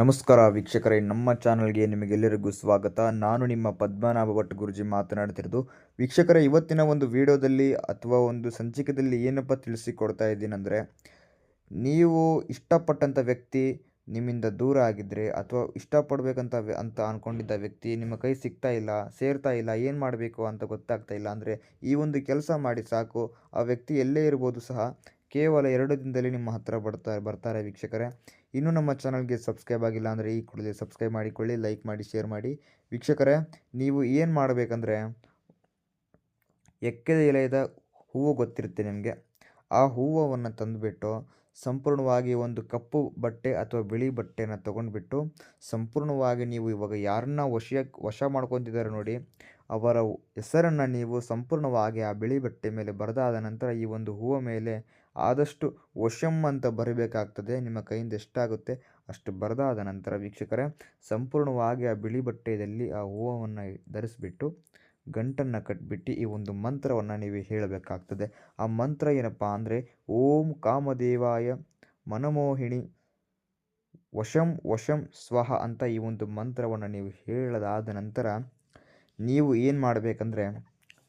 ನಮಸ್ಕಾರ ವೀಕ್ಷಕರೇ, ನಮ್ಮ ಚಾನಲ್ಗೆ ನಿಮಗೆಲ್ಲರಿಗೂ ಸ್ವಾಗತ. ನಾನು ನಿಮ್ಮ ಪದ್ಮನಾಭ ಭಟ್ ಗುರುಜಿ ಮಾತನಾಡ್ತಿರೋದು. ವೀಕ್ಷಕರೇ, ಇವತ್ತಿನ ಒಂದು ವಿಡಿಯೋದಲ್ಲಿ ಅಥವಾ ಒಂದು ಸಂಚಿಕೆಯಲ್ಲಿ ಏನಪ್ಪ ತಿಳಿಸಿಕೊಡ್ತಾ ಇದ್ದೀನಂದರೆ, ನೀವು ಇಷ್ಟಪಟ್ಟಂಥ ವ್ಯಕ್ತಿ ನಿಮ್ಮಿಂದ ದೂರ ಆಗಿದ್ದರೆ ಅಥವಾ ಇಷ್ಟಪಡಬೇಕಂತ ಅಂತ ಅಂದ್ಕೊಂಡಿದ್ದ ವ್ಯಕ್ತಿ ನಿಮ್ಮ ಕೈ ಸಿಗ್ತಾ ಇಲ್ಲ, ಸೇರ್ತಾ ಇಲ್ಲ, ಏನು ಮಾಡಬೇಕು ಅಂತ ಗೊತ್ತಾಗ್ತಾ ಇಲ್ಲ ಅಂದರೆ, ಈ ಒಂದು ಕೆಲಸ ಮಾಡಿ ಸಾಕು. ಆ ವ್ಯಕ್ತಿ ಎಲ್ಲೇ ಇರ್ಬೋದು ಸಹ ಕೇವಲ ಎರಡು ದಿನದಲ್ಲಿ ನಿಮ್ಮ ಹತ್ತಿರ ಬರ್ತಾ, ಬರ್ತಾರೆ ವೀಕ್ಷಕರೇ. ಇನ್ನೂ ನಮ್ಮ ಚಾನಲ್ಗೆ ಸಬ್ಸ್ಕ್ರೈಬ್ ಆಗಿಲ್ಲ ಅಂದರೆ ಈ ಕೂಡಲೇ ಸಬ್ಸ್ಕ್ರೈಬ್ ಮಾಡಿಕೊಳ್ಳಿ ಲೈಕ್ ಮಾಡಿ, ಶೇರ್ ಮಾಡಿ. ವೀಕ್ಷಕರೇ, ನೀವು ಏನು ಮಾಡಬೇಕಂದ್ರೆ ಎಕ್ಕದ ಎಲೆಯದ ಹೂವು ಗೊತ್ತಿರುತ್ತೆ ನಿಮಗೆ. ಆ ಹೂವನ್ನು ತಂದುಬಿಟ್ಟು ಸಂಪೂರ್ಣವಾಗಿ ಒಂದು ಕಪ್ಪು ಬಟ್ಟೆ ಅಥವಾ ಬಿಳಿ ಬಟ್ಟೆನ ತೊಗೊಂಡ್ಬಿಟ್ಟು ಸಂಪೂರ್ಣವಾಗಿ ನೀವು ಇವಾಗ ಯಾರನ್ನ ವಶ ವಶ ಮಾಡ್ಕೊತಿದ್ದಾರೆ ನೋಡಿ, ಅವರ ಹೆಸರನ್ನು ನೀವು ಸಂಪೂರ್ಣವಾಗಿ ಆ ಬಿಳಿ ಬಟ್ಟೆ ಮೇಲೆ ಬರೆದಾದ ನಂತರ ಈ ಒಂದು ಹೂವು ಮೇಲೆ ಆದಷ್ಟು ವಶಂ ಅಂತ ಬರಬೇಕಾಗ್ತದೆ. ನಿಮ್ಮ ಕೈಯಿಂದ ಎಷ್ಟಾಗುತ್ತೆ ಅಷ್ಟು ಬರೆದಾದ ನಂತರ ವೀಕ್ಷಕರೇ, ಸಂಪೂರ್ಣವಾಗಿ ಆ ಬಿಳಿ ಬಟ್ಟೆಯಲ್ಲಿ ಆ ಹೂವನ್ನು ಧರಿಸಿಬಿಟ್ಟು ಗಂಟನ್ನು ಕಟ್ಬಿಟ್ಟು ಈ ಒಂದು ಮಂತ್ರವನ್ನು ನೀವು ಹೇಳಬೇಕಾಗ್ತದೆ. ಆ ಮಂತ್ರ ಏನಪ್ಪ ಅಂದರೆ, ಓಂ ಕಾಮದೇವಾಯ ಮನಮೋಹಿಣಿ ವಶಂ ವಶಂ ಸ್ವಹ ಅಂತ ಈ ಒಂದು ಮಂತ್ರವನ್ನು ನೀವು ಹೇಳದಾದ ನಂತರ ನೀವು ಏನು ಮಾಡಬೇಕಂದ್ರೆ,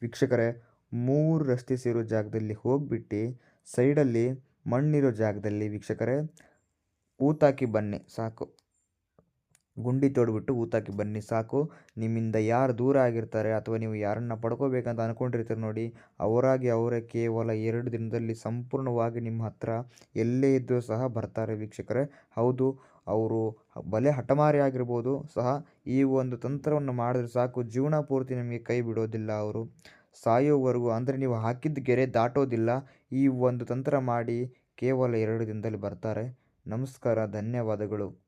ವೀಕ್ಷಕರೇ, ಮೂರು ರಸ್ತೆ ಸೇರೋ ಜಾಗದಲ್ಲಿ ಹೋಗ್ಬಿಟ್ಟು ಸೈಡಲ್ಲಿ ಮಣ್ಣಿರೋ ಜಾಗದಲ್ಲಿ ವೀಕ್ಷಕರೇ, ಊತಾಕಿ ಬನ್ನಿ, ಸಾಕು. ಗುಂಡಿ ತೋಡ್ಬಿಟ್ಟು ಊತಾಕಿ ಬನ್ನಿ, ಸಾಕು. ನಿಮ್ಮಿಂದ ಯಾರು ದೂರ ಆಗಿರ್ತಾರೆ ಅಥವಾ ನೀವು ಯಾರನ್ನ ಪಡ್ಕೋಬೇಕಂತ ಅಂದ್ಕೊಂಡಿರ್ತೀರಿ ನೋಡಿ, ಅವರಾಗಿ ಅವರೇ ಕೇವಲ ಎರಡು ದಿನದಲ್ಲಿ ಸಂಪೂರ್ಣವಾಗಿ ನಿಮ್ಮ ಹತ್ರ ಎಲ್ಲೇ ಇದ್ದರೂ ಸಹ ಬರ್ತಾರೆ ವೀಕ್ಷಕರೇ. ಹೌದು, ಅವರು ಬಲೆ ಹಠಮಾರಿ ಆಗಿರ್ಬೋದು, ಸಹ ಈ ಒಂದು ತಂತ್ರವನ್ನು ಮಾಡಿದ್ರೆ ಸಾಕು. ಜೀವನ ಪೂರ್ತಿ ನಿಮಗೆ ಕೈ ಬಿಡೋದಿಲ್ಲ ಅವರು. ಸಾಯೋವರೆಗೂ ಅಂದರೆ ನೀವು ಹಾಕಿದ್ದ ಗೆರೆ ದಾಟೋದಿಲ್ಲ. ಈ ಒಂದು ತಂತ್ರ ಮಾಡಿ ಕೇವಲ ಎರಡು ದಿನದಲ್ಲಿ ಬರ್ತಾರೆ. ನಮಸ್ಕಾರ, ಧನ್ಯವಾದಗಳು.